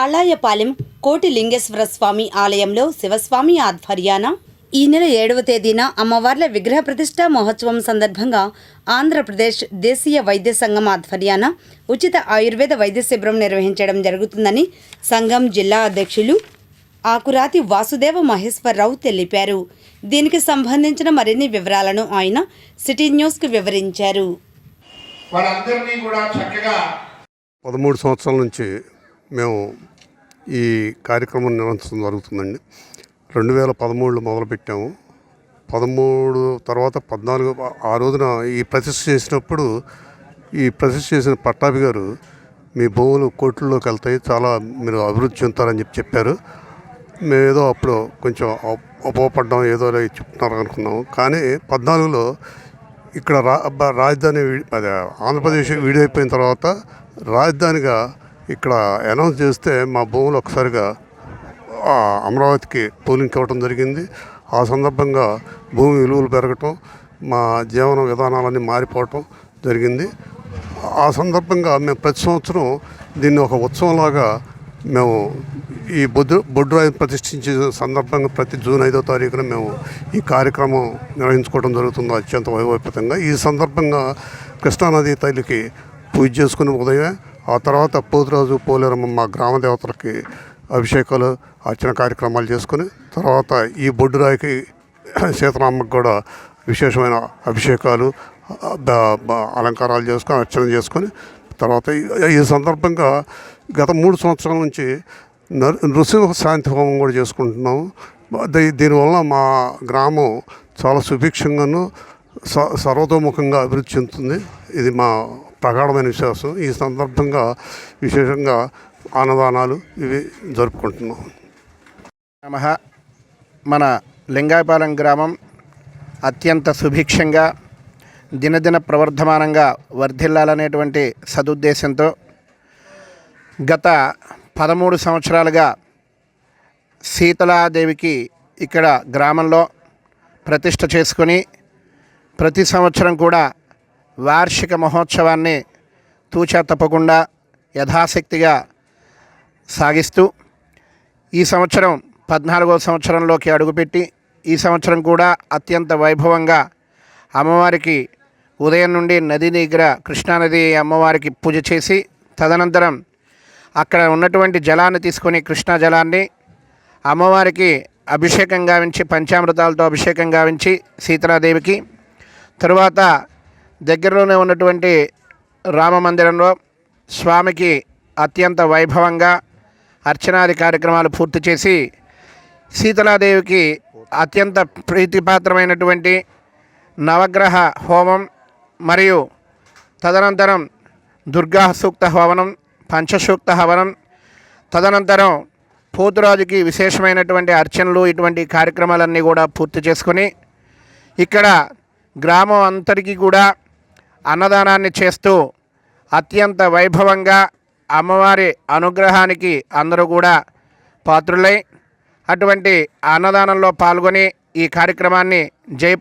తాళాయపాలెం కోటి లింగేశ్వర స్వామి ఆలయంలో శివస్వామి ఆధ్వర్యాన ఈ నెల ఏడవ తేదీన అమ్మవార్ల విగ్రహ ప్రతిష్ఠా మహోత్సవం సందర్భంగా ఆంధ్రప్రదేశ్ దేశీయ వైద్య సంఘం ఆధ్వర్యాన ఉచిత ఆయుర్వేద వైద్య శిబిరం నిర్వహించడం జరుగుతుందని సంఘం జిల్లా అధ్యక్షులు ఆకురాతి వాసుదేవ మహేశ్వరరావు తెలిపారు. దీనికి సంబంధించిన మరిన్ని వివరాలను ఆయన సిటీ న్యూస్కు వివరించారు. వారందరినీ కూడా చక్కగా పదమూడు సంవత్సరాల నుంచి మేము ఈ కార్యక్రమం నిర్వహించడం జరుగుతుందండి. రెండు వేల పదమూడులో మొదలుపెట్టాము. పదమూడు తర్వాత పద్నాలుగు ఆ రోజున ఈ ప్రతిష్ట చేసినప్పుడు ఈ ప్రతిష్ట చేసిన పట్టాభి గారు మీ భూములు కోట్లలోకి వెళ్తాయి చాలా మీరు అభివృద్ధి చెందుతారని చెప్పి చెప్పారు. మేము ఏదో అప్పుడు కొంచెం అపోపడ్డాం ఏదో చెప్తున్నారు అనుకున్నాము. కానీ పద్నాలుగులో ఇక్కడ రా రాజధాని అదే ఆంధ్రప్రదేశ్ విడిపోయిన తర్వాత రాజధానిగా ఇక్కడ అనౌన్స్ చేస్తే మా భూములు ఒకసారిగా అమరావతికి పోలింగ్ ఇవ్వటం జరిగింది. ఆ సందర్భంగా భూమి విలువలు పెరగటం మా జీవన విధానాలన్నీ మారిపోవటం జరిగింది. ఆ సందర్భంగా మేము ప్రతి సంవత్సరం దీన్ని ఒక ఉత్సవంలాగా మేము ఈ బొడ్డు బొడ్రాయి ప్రతిష్ఠించే సందర్భంగా ప్రతి జూన్ ఐదో తారీఖున మేము ఈ కార్యక్రమం నిర్వహించుకోవడం జరుగుతుంది అత్యంత వైభవపేతంగా. ఈ సందర్భంగా కృష్ణానది తల్లికి పూజ చేసుకుని ఉదయం ఆ తర్వాత పోతురాజు పోలేరమ్మ మా గ్రామ దేవతలకి అభిషేకాలు అర్చన కార్యక్రమాలు చేసుకుని తర్వాత ఈ బొడ్డురాయికి సీతరామ్మకి కూడా విశేషమైన అభిషేకాలు అలంకారాలు చేసుకొని అర్చన చేసుకొని తర్వాత ఈ- సందర్భంగా గత మూడు సంవత్సరాల నుంచి నృసింహ శాంతి హోమం కూడా చేసుకుంటున్నాము. దీ- దీనివల్ల మా గ్రామం చాలా సుభిక్షంగాను స సర్వతోముఖంగా అభివృద్ధి చెందుతుంది. ఇది మా ప్రగాఢమైన విశ్వాసం. ఈ సందర్భంగా విశేషంగా అన్నదానాలు ఇవి జరుపుకుంటున్నాం. నమ. మన లింగాయపాలెం గ్రామం అత్యంత సుభిక్షంగా దినదిన ప్రవర్ధమానంగా వర్ధిల్లాలనేటువంటి సదుద్దేశంతో గత పదమూడు సంవత్సరాలుగా శీతలాదేవికి ఇక్కడ గ్రామంలో ప్రతిష్ట చేసుకొని ప్రతి సంవత్సరం కూడా వార్షిక మహోత్సవాన్ని తూచా తప్పకుండా యథాశక్తిగా సాగిస్తూ ఈ సంవత్సరం పద్నాలుగో సంవత్సరంలోకి అడుగుపెట్టి ఈ సంవత్సరం కూడా అత్యంత వైభవంగా అమ్మవారికి ఉదయం నుండి నది దగ్గర కృష్ణానది అమ్మవారికి పూజ చేసి తదనంతరం అక్కడ ఉన్నటువంటి జలాన్ని తీసుకొని కృష్ణా జలాన్ని అమ్మవారికి అభిషేకం గావించి పంచామృతాలతో అభిషేకం గావించి సీతారాదేవికి తరువాత దగ్గరలోనే ఉన్నటువంటి రామ మందిరంలో స్వామికి అత్యంత వైభవంగా అర్చనాది కార్యక్రమాలు పూర్తి చేసి సీతలాదేవికి అత్యంత ప్రీతిపాత్రమైనటువంటి నవగ్రహ హోమం మరియు తదనంతరం దుర్గా సూక్త హవనం పంచసూక్త హవనం తదనంతరం పోతురాజుకి విశేషమైనటువంటి అర్చనలు ఇటువంటి కార్యక్రమాలన్నీ కూడా పూర్తి చేసుకొని ఇక్కడ గ్రామం అంతటికీ కూడా అన్నదానాన్ని చేస్తూ అత్యంత వైభవంగా అమ్మవారి అనుగ్రహానికి అందరూ కూడా పాత్రులై అటువంటి అన్నదానంలో పాల్గొని ఈ కార్యక్రమాన్ని జయ